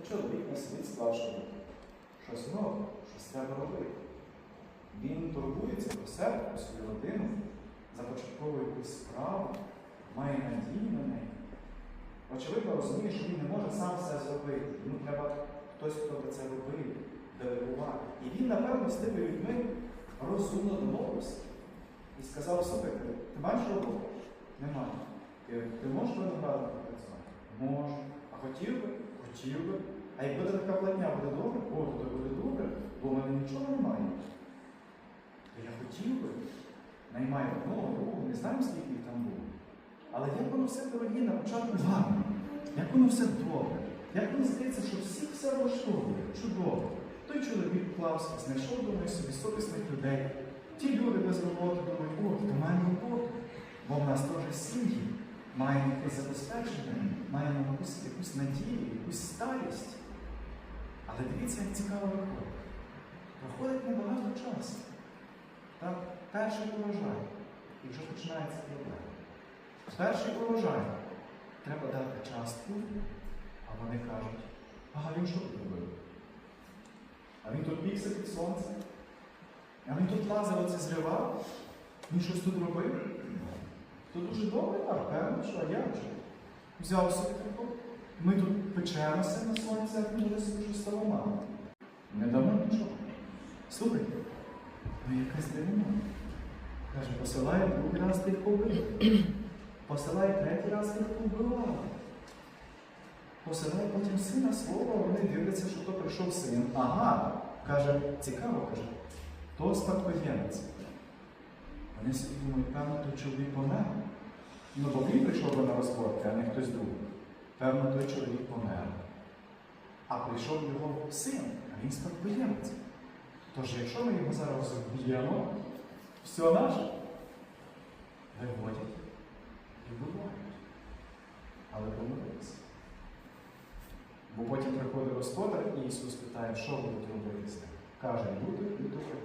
Та чоловік на світ склав, що щось нове, щось треба робити. Він турбується про себе, про свою родину, започатковує якусь справу, має надію на неї. Очевидно, розуміє, що він не може сам все зробити. Йому треба хтось, хто би це робив, делегував. І він, напевно, з тими людьми розумно домовився. І сказав, слухай, ти, ти маєш роботу? Немає. Ти, ти можеш виноградом працювати? Можу. А хотів би? Хотів би. А як буде така платня, буде добре? О, то буде добре, бо в мене нічого немає. То я хотів би. Наймаю одного, другого, не знаю, скільки їх там було. Але як воно все дорогі на початку гарно, як воно все добре, як мені здається, що всіх все влаштовує, чудово. Той чоловік вклався, знайшов думаю, собі совісних людей. Ті люди без роботи думають, о, то маємо роботу, бо в нас теж сім'ї, маємо якесь забезпечення, маємо якусь, якусь надію, якусь старість. Але дивіться, як цікаво виходить. Проходить небагато часу. Так, перший урожай. І вже починається проблема. Перший урожай. Треба дати частку, а вони кажуть, ага, він що тут робив? А він тут пікся під сонцем. А він тут лазив оце зривав, він щось тут робив. То дуже добре, так, певно, що а як же? Взяв собі таку. Ми тут печемося на сонці, а вже собі щось стало мало. Не дамо нічого. Слухайте, ну якась дивина. Каже, посилає другий раз тих побив. Посилає третій раз тих побивав. Посилає потім сина свого, вони дивляться, що то прийшов син. Ага, каже, цікаво, каже, то спадкоємець. Вони собі думають, певно, той чоловік помер. Ну, бо він прийшов би на розборки, а не хтось другий. Певно, той чоловік помер. А прийшов його син, а він спадкоємець. Тож, якщо ми його зараз вб'ємо, все наше. Виводять і вбивають. Але помилилися. Бо потім приходить господар, і Ісус питає, що будуть робити з ним. Каже, люди і добре.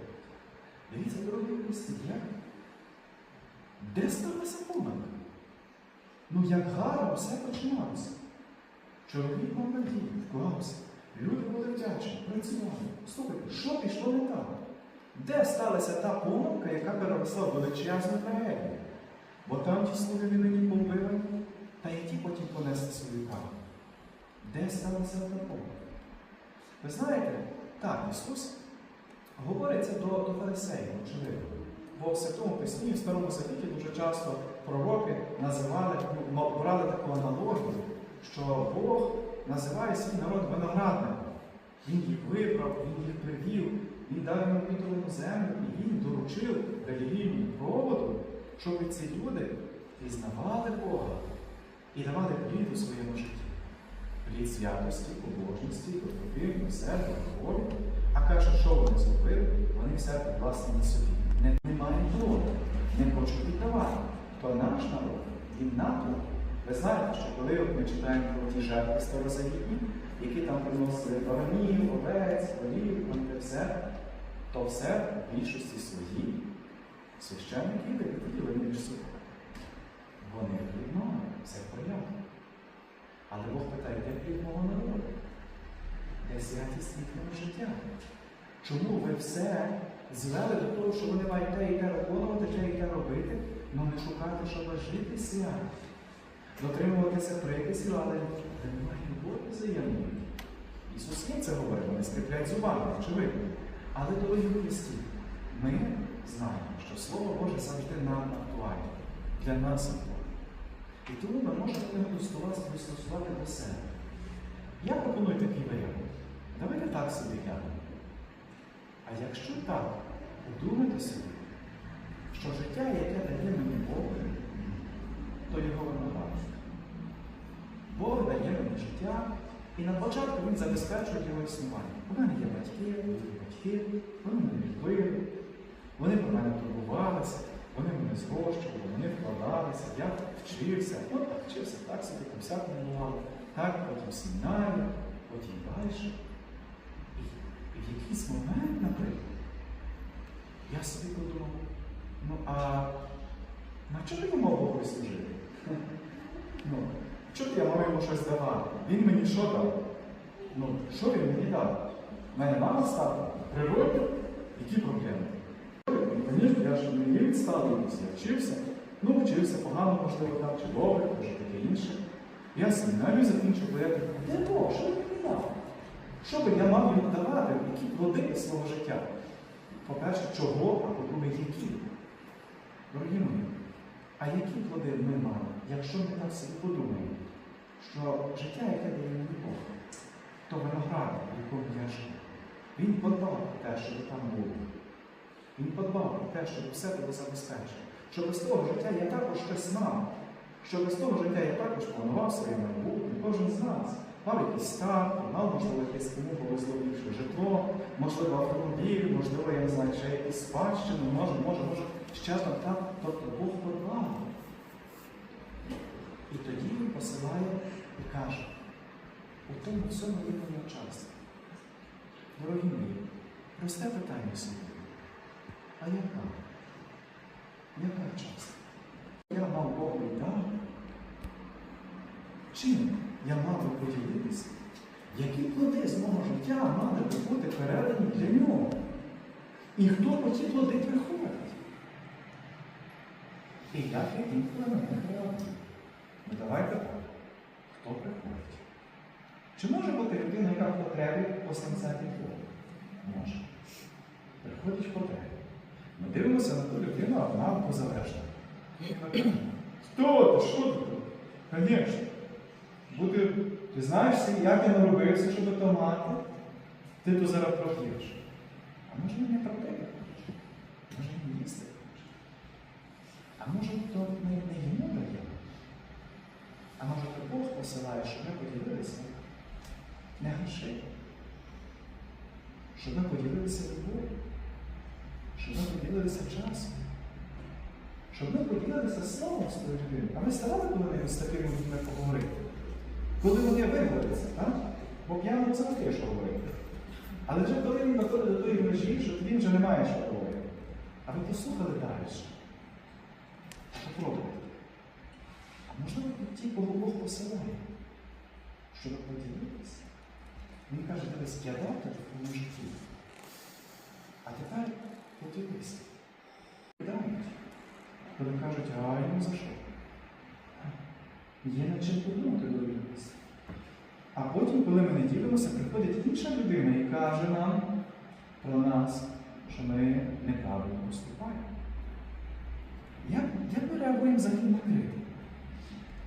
Дивіться, дорогі як? Де сталася помилка? Ну, як гарно все починалося. Чоловік мав надію, вклався. Люди були вдячні, працювали. Слухайте, що пішло не так? Де сталася та помилка, яка переросла величезну трагедію? Бо там ті слуги мені побили, та й ті потім понесли свою кару. Де сталася та помилка? Ви знаєте, так, Ісус говориться до, до фарисеїв, очевидно. Бо в Святому Письмі, в Старому Завіті дуже часто пророки називали, ну, брали таку аналогію, що Бог називає свій народ виноградником. Він їх вибрав, він їх привів, він дав їм обітовану землю, і він доручив релігійному проводу, щоб ці люди пізнавали Бога і давали плід у своєму житті. Плід святості, побожності, доброти, милосердя, любові. А каже, що вони зробили? Вони все власне собі. Не, немає плоду, не хочуть віддавати. То наш народ, він НАТО. Ви знаєте, що коли ми читаємо про ті жертви старозавітні, які там приносили баранів, овець, волів, те все, то все в більшості своїй священники виділили між собою. Вони приймали, все порядку. Але Бог питає, де плід народу? Де святість їхнього життя? Чому ви все звели до того, що вони мають те і те виконувати, те і те робити, але не шукати, щоб жити свято? Дотримуватися приписів, але немає любові взаємної. Ісус їм це говорить, вони скріплять зубами, очевидно. Але в Христі, ми знаємо, що Слово Боже завжди нам актуальне, для нас актуальне. І тому ми можемо його достосувати до себе. Я пропоную такий варіант. Давайте так собі глянемо. А якщо так, подумайте собі, що життя, яке дає мені Бог, то його виноградство. Бог дає мені життя, і на початку він забезпечує його існування. У мене є батьки, є батьки, вони мене любили, вони про мене турбувалися, вони мене зрощували, вони вкладалися, я вчився, от так вчився, так собі там всяко бувало, так, потім семінарі, потім далі. І в якийсь момент, наприклад, я собі подумав, ну а на чому я мав Богу служити? Ну, чого я мав йому щось давати? Він мені що дав? Ну, що він мені дав? У мене мама стала природа, які проблеми? Я ж не є я вчився. Ну, вчився погано, можливо, так, чи добре, може таке інше. Я семінарію закінчив, бо я так, де Бог, що він мені дав? Що би я мав йому давати, які плоди свого життя? По-перше, чого, а по-друге, які? Дорогі мої, а які плоди ми мали, якщо ми так собі подумаємо, що життя, яке дає мені Бог, то виноград, в якому я живу, він подбав про те, щоб там було. Він подбав про те, щоб все було забезпечено. Що без того життя я також щось мав. Що без того життя я також планував своє майбутнє, кожен з нас. Мав якісь статки, мав, можливо, якесь кому повезло більше житло, можливо, автомобіль, можливо, я не знаю, ще якісь спадщини, може, може, може, ще там так. Тобто Бог подбав. І тоді він посилає і каже, у тому всьому моя частка. Дорогі мої, просте питання собі. А яка? Яка частка? Я мав Богу і. Чим я мав поділитися? Які плоди з мого життя мали би бути передані для нього? І хто по ці плоди приходить? І як інколи на реагую? Ну давайте так. Хто приходить? Чи може бути людина, яка в по 70 Богу? Може. Приходить в потребі. Ми дивимося на ту людину, а вона позавершена. Хто ти? Що ти? Звісно. Бути, ти знаєш, як я наробився, щоб то мати? Ти то зараз проп'єш. А може він не про тебе хоче? Може він їсти хоче? А може то не, не йому дає? А може то Бог посилає, щоб ми поділилися не грошей? Щоб ми поділилися любов'ю? Щоб ми поділилися часом? Щоб ми поділилися словом з тою людиною. А ми старали коли з такими людьми поговорити? Коли вони виговоряться, так? Бо п'яному завжди є що говорити. Але вже коли він доходить до тої межі, що він вже не має що говорити. А ви послухали далі. Попробуйте. А можливо, ті, кого Бог посилає, щоб поділитися. Він каже, дивись, я в твоєму житті. А тепер поділися. Коли кажуть, а йому за що? Є над чим подумати до нас. А потім, коли ми не ділимося, приходить інша людина і каже нам про нас, що ми неправильно поступаємо. Як, як ми реагуємо за ким накрити?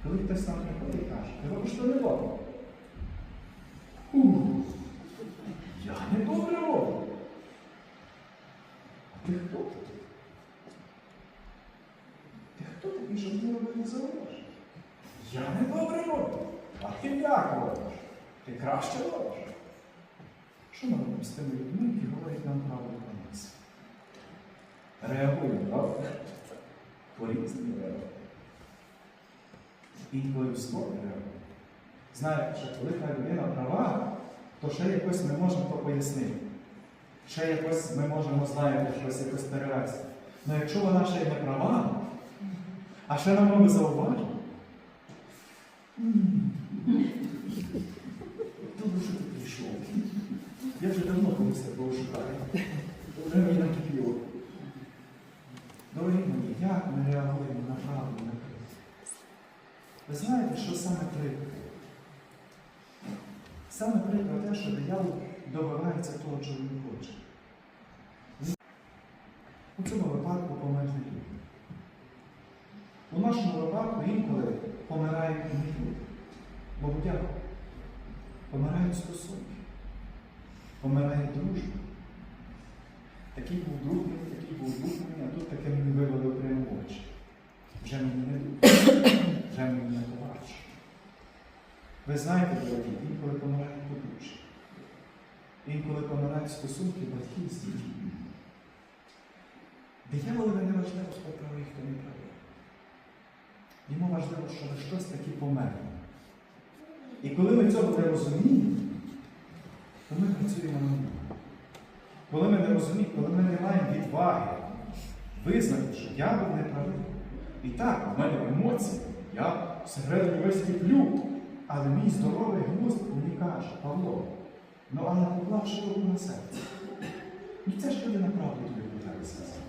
Коли хтось нам приходить і каже, ти робиш то не. Ух, я не добре роблю. А ти хто такий? Ти хто такий, щоб мені робити зауваження? Я не добре роблю. А ти як робиш? Ти краще робиш. Що ми робимо з тими людьми, які говорять нам правду про нас? Реагуємо, правда? По-різному реагуємо. Інколи в слові реагуємо. Знаєте, що коли та людина права, то ще якось ми можемо то пояснити. Ще якось ми можемо, знаєте, щось якось перевести. Але якщо вона ще й не права, а ще нам робить зауваження, Добре, що ти прийшов. Я вже давно когось такого шукаю. Вже мені накипіло. Дорогі мої, як ми реагуємо на правду на крик? Ви знаєте, що саме прикро? Саме прикро те, що диявол добивається того, чого він хоче. У цьому випадку померли люди. У нашому випадку інколи помирають не люди. Богу дякую. Помирають стосунки, помирає дружба. Такий був друг мій, такий був друг мій, а тут таке мені вивели прямо в очі. Вже мені не друг, вже мені не товариш. Ви знаєте, дорогі, інколи помирають подружжя. Інколи помирають стосунки батьків з дітьми. Дияволові не важливо, хто правий, хто не правий. Йому важливо, щоб щось таке померло. І коли ми цього не розуміємо, то ми працюємо на ньому. Коли ми не розуміємо, коли ми не маємо відваги визнати, що я був неправий. І так, в мене емоції, я всередині весь киплю, але мій здоровий глузд мені каже, Павло, Ну, а не поклавши руку на серце. Ну це ж людина правду тобі питає сказати.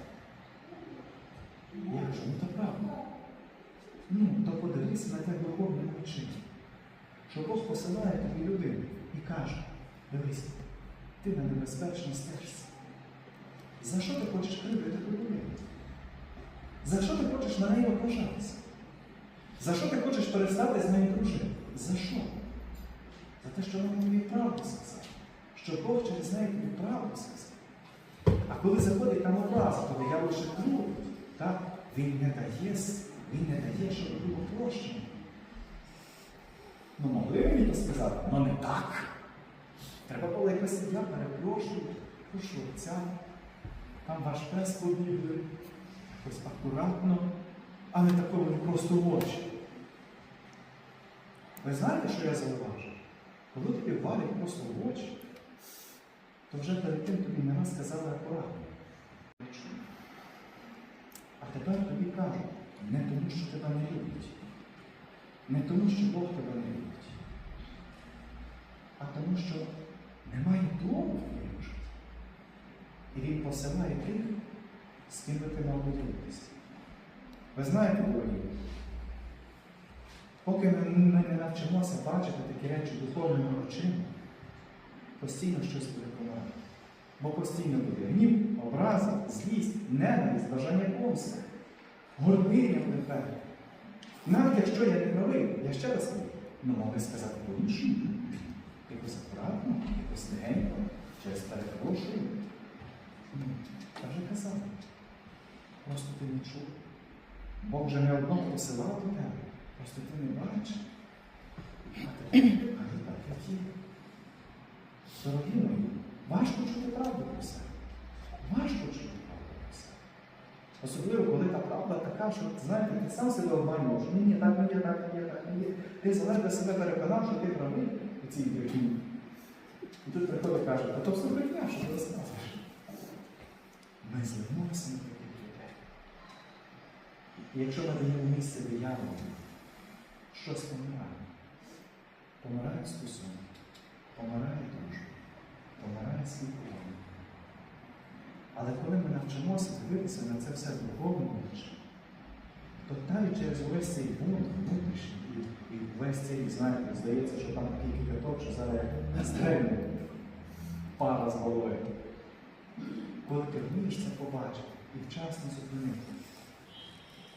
Я кажу, ну то правда. Ну, то подивися на те духовне очима. Що Бог посилає тобі людину і каже, дивись, ти на небезпечній стежці. За що ти хочеш кривдити людину? За що ти хочеш на неї ображатися? За що ти хочеш перестати з нею дружити? За що? За те, що вона тобі правду сказала. Що Бог через неї тобі правду сказав. А коли заходить там образа, то диявол ще крутить. Так? Він не дає, він не дає, щоб було прощення. Ну, могли мені то сказати, але не так. Треба було якось я перепрошую, прошу отця, там ваш пес побігли, якось акуратно, а не такому просто в очі. Ви знаєте, що я зауважив? Коли тобі валять просто в очі, то вже перед тим тобі не раз сказали акуратно. А тепер тобі кажуть, не тому, що тебе не люблять, не тому, що Бог тебе не любить, а тому, що немає дому в твоєму житті. І Він посилає тих, з ким би ти мав поділитися. Ви знаєте, дорогі, поки ми, не навчимося бачити такі речі духовними очима, постійно щось буде. Бо постійно буде гнів, образи, злість, ненависть, бажання помсти, гординя буде певне. Навіть якщо я не правий, я ще раз кажу, ну могли сказати по-іншому. Якось акуратно, якось легенько, через перепрошую. Я вже казав. Просто ти не чув. Бог вже не одного посилав до тебе. Просто ти не бачиш. А каже, так, як є. Дорогі мої, важко чути правду про себе. Важко чути правду про себе. Особливо, коли та правда така, що знаєте, ти сам себе обманюєш. Ні, ні, так не так не так не. Ти заледве себе переконав, що ти правий у цій. І тут приходить і каже, а то все брехня, що ти розказуєш. Ми звернулися на таких людей. І якщо ми даємо місце дияволу, щось помирає. Помирає стосунок, помирає дружба, помирає спілкування. Але коли ми навчимося дивитися на це все духовно очі, то навіть через увесь цей бунт внутрішній і, весь цей, знаєте, здається, що там такий кипяток, що зараз стрельне пара з голови. Коли ти вмієш це побачити і вчасно зупинити,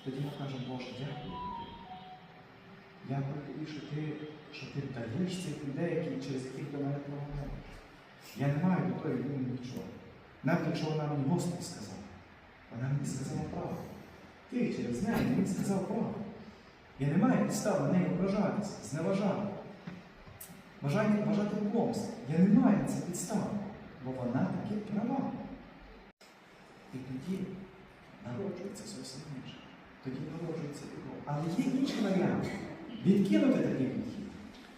тоді ми кажемо, Боже, дякую. Дякую тобі, що ти, що ти даєш цих людей, які, через яких до мене промовляєш. Я не маю до тої нічого. Навіть якщо вона мені Господь сказала, вона мені сказала правду. Ти через неї мені сказав правду. Я не маю підстав на неї ображатися, зневажати. Бажання вважати помст. Я не маю на це підстав, бо вона таки права. І тоді народжується зовсім інше. Тоді народжується любов. Але є інший варіант. Відкинути такий підхід.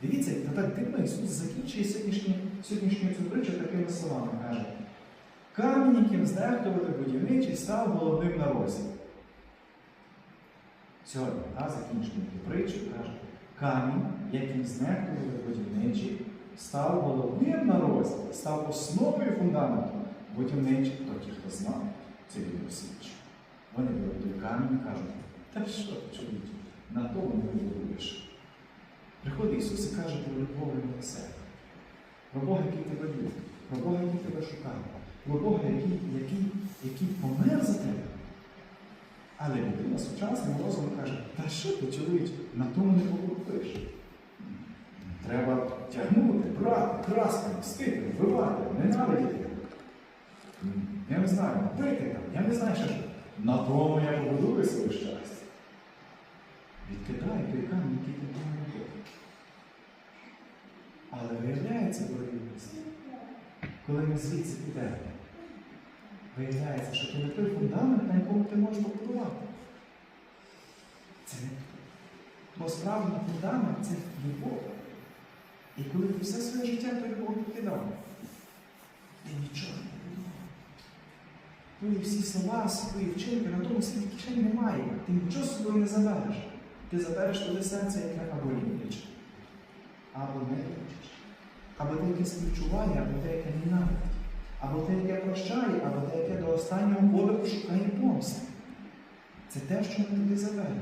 Дивіться, як так дивно Ісус закінчує сьогоднішню, сьогоднішню цю притчу такими словами. Каже, камінь, яким знехтували будівничий, став головним на розі. Сьогодні, а, закінчуємо цю притчу, каже, камінь, яким знехтували будівничі, став головним на розі, став основою фундаменту. Будівничі, то ті, хто знав, це він освічив. Вони той камінь і кажуть, та що ти, на тому не будуєш. Приходить Ісус і каже про любов і милосердя, про Бога, який тебе любить, про Бога, який тебе шукає, про Бога, який, який, який помер за тебе. Але людина сучасним розумом каже, та що ти, чоловіче, на тому не покупиш. Треба тягнути, брати, красти, мстити, вбивати, ненавидіти. Я не знаю, бити там, я не знаю, що. На тому я побудую своє щастя. Відкидай той камінь, який ти робив. Але виявляється, дорогі коли ми звідси підемо, виявляється, що це не той фундамент, на якому ти можеш побудувати. Це не Бо справжній фундамент це любов. І коли ти все своє життя ту любов покидав, ти нічого не будував. Твої всі слова, свої вчинки на тому світі кишені немає. Ти нічого собою не забереш. Ти забереш туди серце, яке або ліниче, або не ліниче. або те, яке співчуває, або те, яке ненавидить, або те, яке прощає, або те, яке до останнього подиху шукає помсти. Це те, що ми туди завели.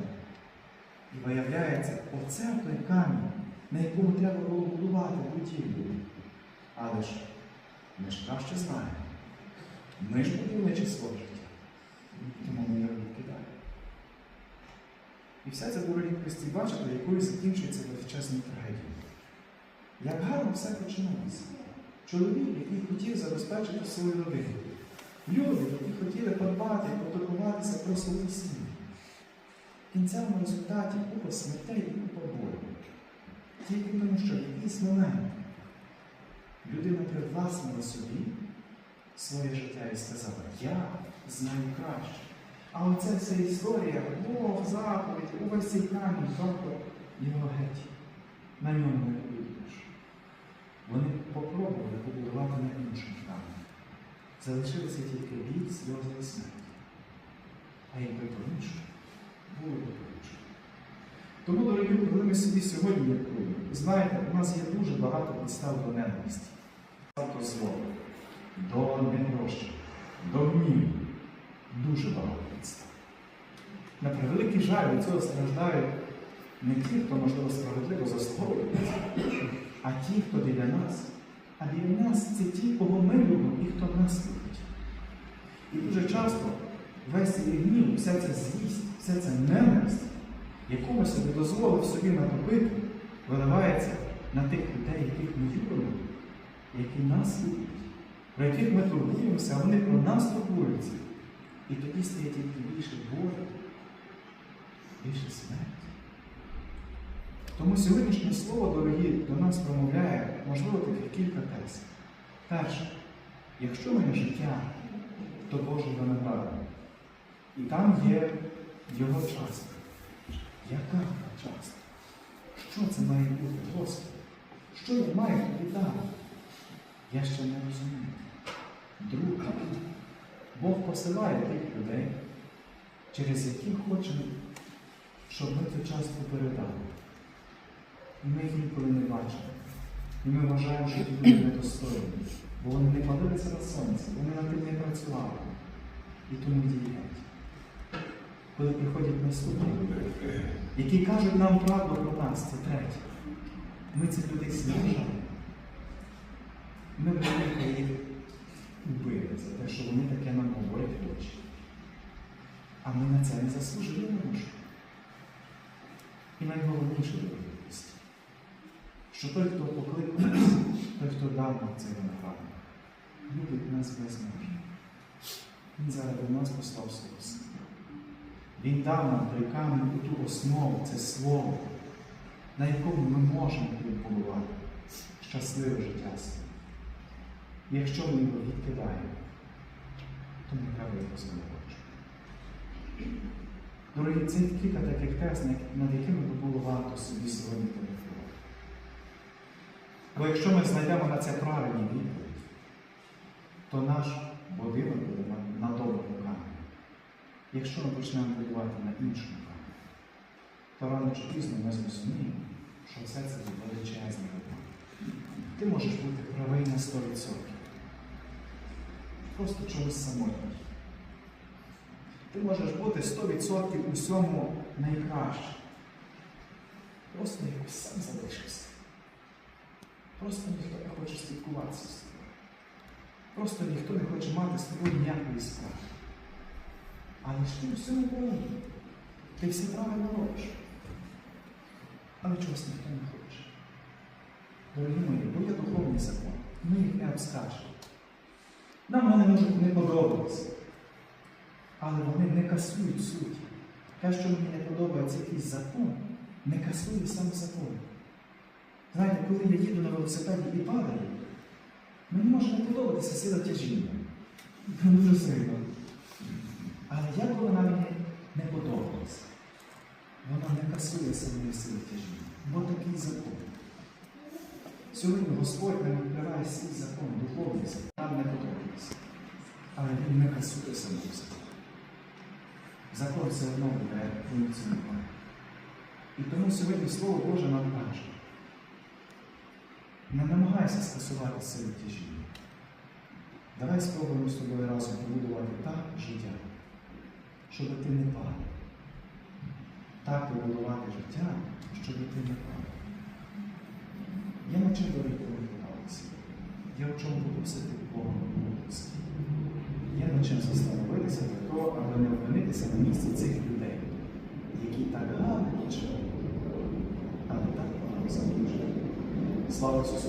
І виявляється, оце той камінь, на якому треба було будувати будівлю. Але ж ми ж краще знаємо. Ми ж будуємо число життя. Тому ми його відкидаємо. І все це, дорогі Христі, бачите, якою закінчується величезною трагедією. Як гарно все починалося. Чоловік, який хотів забезпечити свою родину. Люди, які хотіли подбати, потурбуватися про свою сім'ю. Кінцевому результаті купа смертей і купа болю. Тільки тому, що в якийсь момент людина привласнила собі своє життя і сказала, я знаю краще. А оце вся історія, Бог, заповідь, увесь цей камінь, тобто його геть. На ньому не будеш. Вони попробували побудувати на іншому камені. Залишилися тільки біль, сльози і смерть. А якби по-іншому, було б. Тому, дорогі, коли ми собі сьогодні міркуємо, знаєте, у нас є дуже багато підстав до ненависті. До зло, до непрощення, до гніву. Дуже багато підстав. На превеликий жаль від цього страждають не ті, хто, можливо, справедливо заслуговує, а ті, хто біля нас. А біля нас це ті, кого ми любимо і хто нас любить. І дуже часто весь цей гнів, вся ця злість, вся ця ненависть, яку собі дозволив собі натопити, виливається на тих людей, яких ми любимо, які нас люблять, про яких ми турбуємося, а вони про нас турбуються. І тоді стає тільки більше болю, більше смерті. Тому сьогоднішнє слово, дорогі, до нас промовляє, можливо, таких кілька тез. Перше, якщо моє життя, то Божий виноградник. І там є його частка. Яка частка? Що це має бути, Господи? Що я маю тобі дати? Я ще не розумію. Друге, Бог посилає тих людей, через яких хоче, щоб ми цю частку передали. І ми їх ніколи не бачимо. І ми вважаємо, що ті люди недостойні, бо вони не палилися на сонці, вони над тим не працювали. І тому діють. Коли приходять наступні які кажуть нам правду про нас, це третє. Ми цих людей зневажаємо. Ми вирішили їх вбили за те, що вони таке нам говорять в очі. А ми на це не заслужили можемо. І найголовніше дорогі що той, хто покликав нас, той, хто дав нам цей виноградник, любить нас безмежно. Він заради нас послав свого сина. Він дав нам той камінь у ту основу, це слово, на якому ми можемо побудувати щасливе життя своє. Якщо ми його відкидаємо, то не треба його звинувачувати. Дорогі, це кілька таких тез, над якими би було варто собі сьогодні поміркувати. Бо якщо ми знайдемо на це правильні відповіді, то наш будинок буде камені. Якщо ми почнемо будувати на іншому камені, то рано чи пізно ми зрозуміємо, що все це є величезний. Ти можеш бути правий на 100%. Просто чогось самотній. Ти можеш бути 100% у всьому найкраще. Просто якось сам залишився. Просто ніхто не хоче спілкуватися з тобою. Просто ніхто не хоче мати з тобою ніякої справи. Але ж ти у всьому. Ти все правильно робиш. Але чогось ніхто не хоче. Дорогі мої, бо є духовний закон. Ми їх не обскачемо. Нам вони можуть не подобатися. Але вони не касують суті. Те, що мені не подобається якийсь закон, не касує сам закон. Знаєте, коли я їду на велосипеді і падаю, мені може не подобатися сила тяжіння. Дуже сильно. Але як вона мені не подобається? Вона не касує самої сили тяжіння. Бо такий закон. Сьогодні Господь нам відкриває свій закон, духовний закон, нам не подобається. Але він не касує самого закон. Закон все одно буде функціонувати. І тому сьогодні Слово Боже нам каже. Не намагайся скасувати силу тяжіння. Давай спробуємо з тобою разом побудувати так життя, щоб ти не падав. Так побудувати життя, щоб ти не падав. Я на чим порекомендувалися. Я в чому попросити Бога мудрості. Є над чим застановитися для того, аби не опинитися на місці цих людей, які так гарно почали, але так погано закінчили. Слава Ісусу!